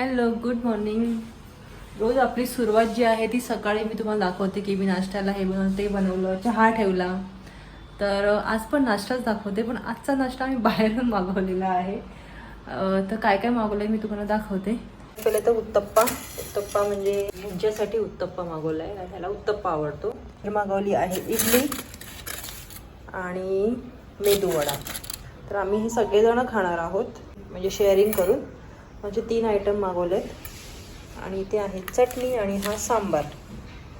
Hello good morning रोज आपली सुरुवात जी आहे ती सकाळी मी तुम्हाला दाखवते की मी नाश्त्याला हे बनवलं ते बनवलं चहा ठेवला. तर आज पण नाश्ताच दाखवते पण आजचा नाश्ता मी बाहेरून मागवलेला आहे. तर काय काय मागवलं आहे मी तुम्हाला दाखवते. पहिले तर उत्तप्पा. उत्तप्पा म्हणजे भुज्यासाठी उत्तप्पा मागवला आहे ह्याला उत्तप्पा आवडतो. तर मागवली आहे इडली आणि मेदूवडा तर आम्ही हे सगळेजण खाणार आहोत म्हणजे शेअरिंग करून. म्हणजे तीन आयटम मागवले आणि इथे आहे चटणी आणि हा सांबार.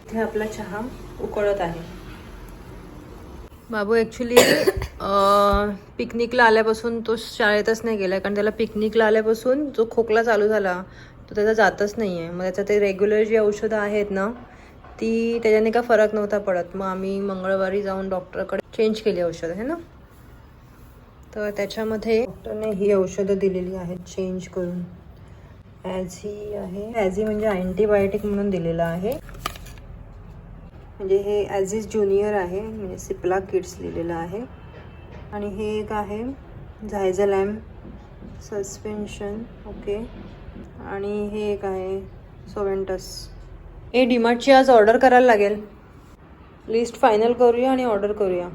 इथे आपला चहा उकळत आहे. बाबू ॲक्च्युली पिकनिकला आल्यापासून तो शाळेतच नाही गेला कारण त्याला पिकनिकला आल्यापासून जो खोकला चालू झाला तो त्याचा जातच नाही आहे मग त्याचं ते रेग्युलर जी औषधं आहेत ना ती त्याच्याने का फरक नव्हता पडत. मग आम्ही मंगळवारी जाऊन डॉक्टरकडे चेंज केली औषधं है ना? तर त्याच्यामध्ये डॉक्टरने ही औषधं दिलेली आहेत चेंज करून. ॲझी आहे. ॲझी म्हणजे अँटीबायोटिक म्हणून दिलेलं आहे. म्हणजे हे ॲझिस ज्युनियर आहे. म्हणजे सिप्ला किड्स लिहिलेलं आहे. आणि हे एक आहे. झायझलॅम सस्पेन्शन ओके आणि हे एक आहे. सोवेंटस हे डीमार्टची आज ऑर्डर करायला लागेल. लिस्ट फायनल करूया आणि ऑर्डर करूया.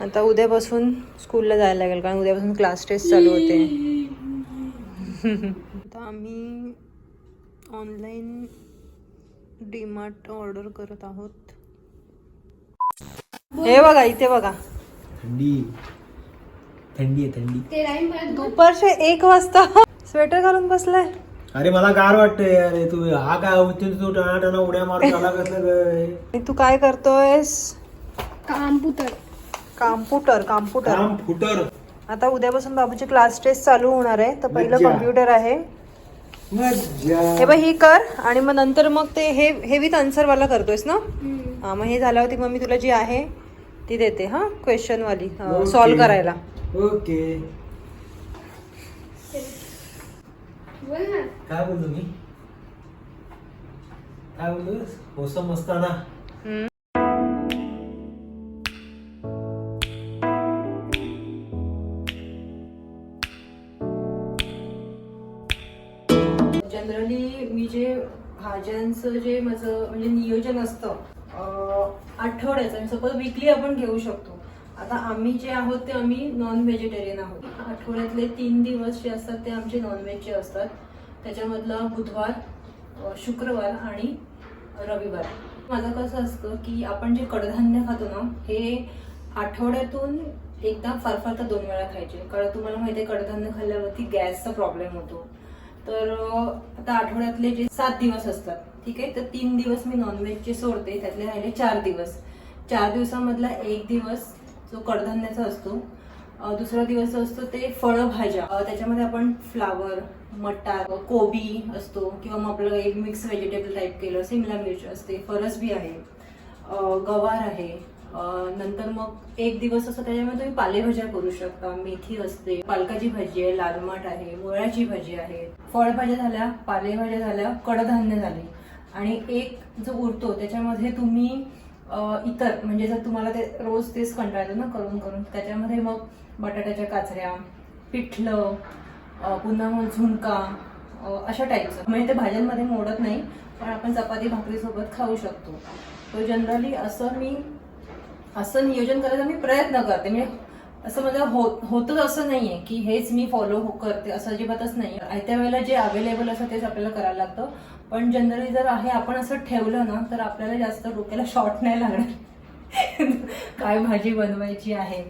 आता उद्यापासून स्कूलला जायला लागेल. कारण उद्यापासून क्लास टेस्ट चालू होते. आता आम्ही ऑनलाईन डीमार्ट ऑर्डर करत आहोत. हे बघा इथे बघा. थंडी. थंडी आहे थंडी. दुपारचे एक वाजता. स्वेटर घालून बसलाय. अरे मला गार वाटतंय अरे तू हा काय उचल तू टाणा टाणा उड्या मारून आला कसलं काय आणि तू काय करतोयस? कॉम्प्युटर कॉम्प्युटर कॉम्प्युटर काम फुटर आता उद्यापासून बाबूची क्लास टेस्ट चालू होणार आहे. तर पहिलं मज्जा. कम्प्युटर आहे. हे बघ ही कर आणि मग नंतर मग ते हे हे विथ आन्सर वाला करतोयस ना? हा मग हे झाल्यावरती मग मी तुला जी आहे ती देते हा? क्वेश्चन वाली Okay. सॉल्व करायला. ओके. बोल ना. काय बोलतो मी? काय बोलतो मोसम असताना. जनरली मी जे भाज्यांचं जे माझं म्हणजे नियोजन असतं आठवड्याचं आठवड्याचं सपोज विकली आपण घेऊ शकतो. आता आम्ही जे आहोत ते आम्ही नॉन व्हेजिटेरियन आहोत. आठवड्यातले तीन दिवस जे असतात ते आमचे नॉनव्हेजचे असतात. त्याच्यामधला बुधवार शुक्रवार आणि रविवार. माझं कसं असतं की आपण जे कडधान्य खातो ना हे आठवड्यातून एकदा फार फार तर दोन वेळा खायचे. कारण तुम्हाला माहिती आहे कडधान्य खाल्ल्यावरती गॅसचा प्रॉब्लेम होतो. तर आता आठवड्यातले जे सात दिवस असतात ठीक आहे? तर तीन दिवस मी नॉनव्हेजचे सोडते त्यातले राहिले चार दिवस. चार दिवसामधला एक दिवस जो कडधान्याचा असतो दुसरा दिवस असतो ते फळभाज्या. त्याच्यामध्ये आपण फ्लावर मटार कोबी असतो किंवा मग आपलं एक मिक्स व्हेजिटेबल टाईप केलं सिमला मिर्च असते फरसबी आहे. गवार आहे नंतर मग एक दिवस असं त्याच्यामध्ये तुम्ही पालेभाज्या करू शकता. मेथी असते पालकाची भाजी आहे लालमाट आहे मुळ्याची भाजी आहे. फळभाज्या झाल्या पालेभाज्या झाल्या कडधान्य झाले. आणि एक जो उरतो त्याच्यामध्ये तुम्ही इतर म्हणजे जर तुम्हाला ते रोज तेच कंटाळतं ना करून करून त्याच्यामध्ये मग बटाट्याच्या काचऱ्या पिठलं पुन्हा मग झुणका अशा टाईपचं म्हणजे ते भाज्यांमध्ये मोडत नाही पण आपण चपाती भाकरीसोबत खाऊ शकतो. तो जनरली असं मी असं नियोजन करायचा मी प्रयत्न करते. म्हणजे असं म्हणजे होत होतच असं नाहीये की हेच मी फॉलो करते असं अजिबातच नाही आयत्या वेळेला जे अवेलेबल असतं तेच आपल्याला करायला लागतं. पण जनरली जर आहे आपण असं ठेवलं ना तर आपल्याला जास्त डोक्याला शॉर्ट नाही लागणार. काय भाजी बनवायची आहे.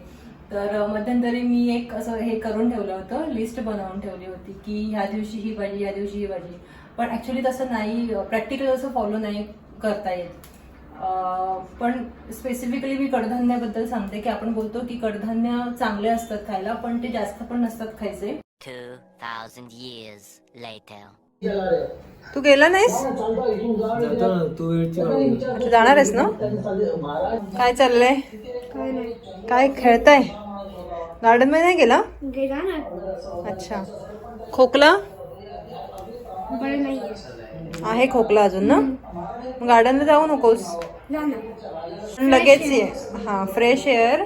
तर मध्यंतरी मी एक असं हे करून ठेवलं होतं लिस्ट बनवून ठेवली होती की ह्या दिवशी ही भाजी या दिवशी ही भाजी. पण ऍक्च्युली तसं नाही प्रॅक्टिकल असं फॉलो नाही करता येत. पण स्पेसिफिकली मी कडधान्याबद्दल सांगते की आपण बोलतो की कडधान्य चांगले असतात खायला पण ते जास्त पण नसतात खायचे. 2,000 years later. तू गेला नाहीस? तू जाणार आहेस ना? काय चाललंय? काय खेळताय? गार्डनमध्ये नाही गेला? गेला ना. अच्छा. खोकला? बरं नाही आहे खोकला अजून ना? गार्डनला जाऊ नकोस? लगेच ये. हा फ्रेश एअर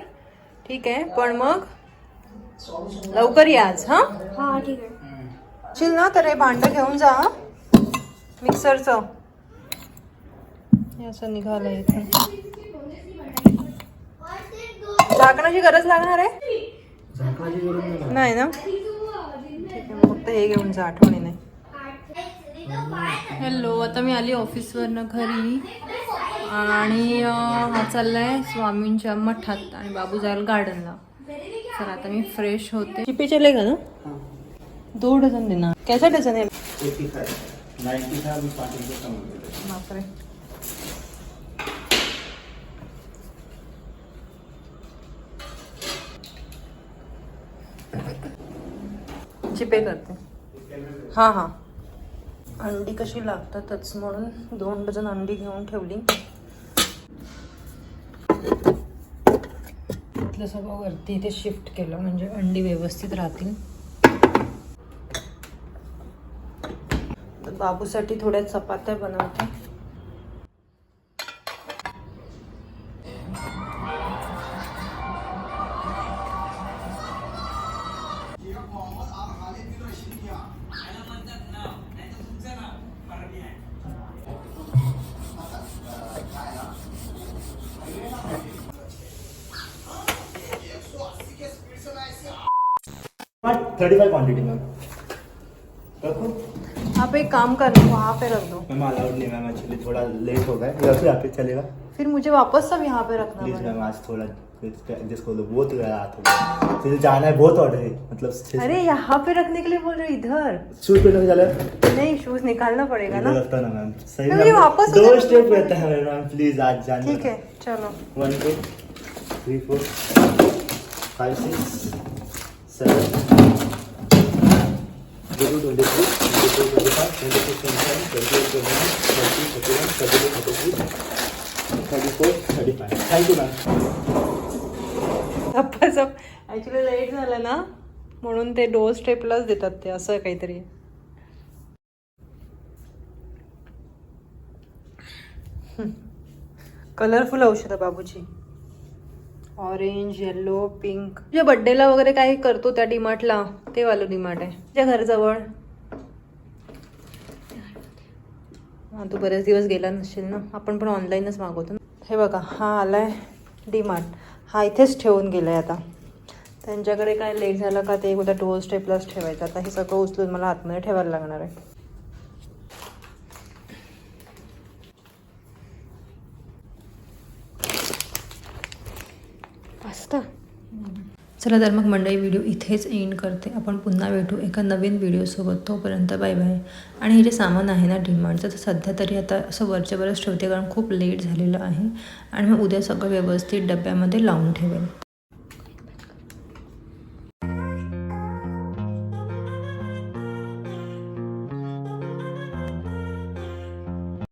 ठीक आहे पण मग लवकर या आज हा? हा ठीक आहे. चिल ना तर हे भांडं घेऊन जा मिक्सरचं. हे असं निघालं इथे. झाकणाची गरज लागणार आहे? नाही नाही ना? ठीक आहे मग फक्त हे घेऊन जा आठवणीने. हॅलो आता मी आली ऑफिसवरनं घरी. आणि हा चाललाय स्वामींच्या मठात आणि बाबू जाईल गार्डनला तर आता मी फ्रेश होते. चिपी चलेगा ना दो डझन देना कैसा डझन है बापरे. चिपे करते. हां हां. अंडी कशी लागतातच म्हणून दोन डझन अंडी घेऊन ठेवली. इथलं सगळं वरती इथे शिफ्ट केलं म्हणजे अंडी व्यवस्थित राहतील. तर बाबूसाठी थोड्या चपात्या बनवते. थर्टी फाइव क्वांटिटी मैम रखो। आप एक काम कर वहाँ पे रख दो। मैम अलाउड नहीं मैम एक्चुअली थोड़ा लेट हो गए या फिर आप चलेगा। फिर मुझे वापस सब यहाँ पे रखना प्लीज़ मैम आज थोड़ा एडजस्ट कर दो बहुत रात हो फिर जाना है बहुत ऑर्डर है मतलब अरे यहाँ पे रखने के लिए बोल रहे हो इधर। शूट पे चले नहीं शूज़ निकालना पड़ेगा ना। लगता ना मैम। सही मैम वापस दो स्टेप रहता है मैम प्लीज़ आज जाने ठीक है। चलो। One two three four five six twenty twenty three twenty four twenty five twenty six twenty seven twenty eight twenty nine thirty thirty one thirty two thirty three thirty four thirty five you actually late झालं ना म्हणून ते door स्टेपलाच देतात ते असं काहीतरी colourful औषधं बाबूची orange yellow pink जे बड्डेला वगैरे काही करतो त्या डिमार्टला ते वालं डिमार्ट आहे. ज्या घराजवळ? हां तू बरेच दिवस गेला नसेल ना? आपण पण ऑनलाईनच मागवतो ना. हे बघा हा आलाय डीमार्ट हा इथेच ठेवून गेलाय आता. त्यांच्याकडे काय लेट झालं का ते उद्या डोर स्टेपलाच ठेवायचं. आता हे सगळं उचलून मला आतमध्ये ठेवायला लागणार आहे. पास्ता चला तर मग मंडळी व्हिडिओ इथेच एंड करते. आपण पुन्हा भेटू एका नवीन व्हिडिओसोबत तोपर्यंत बाय बाय आणि हे जे सामान आहे ना डिमांडचं तर सध्या तरी आता असं वरच्या वरच ठेवते कारण खूप लेट झालेलं आहे. आणि मग उद्या सगळं व्यवस्थित डब्यामध्ये लावून ठेवेल.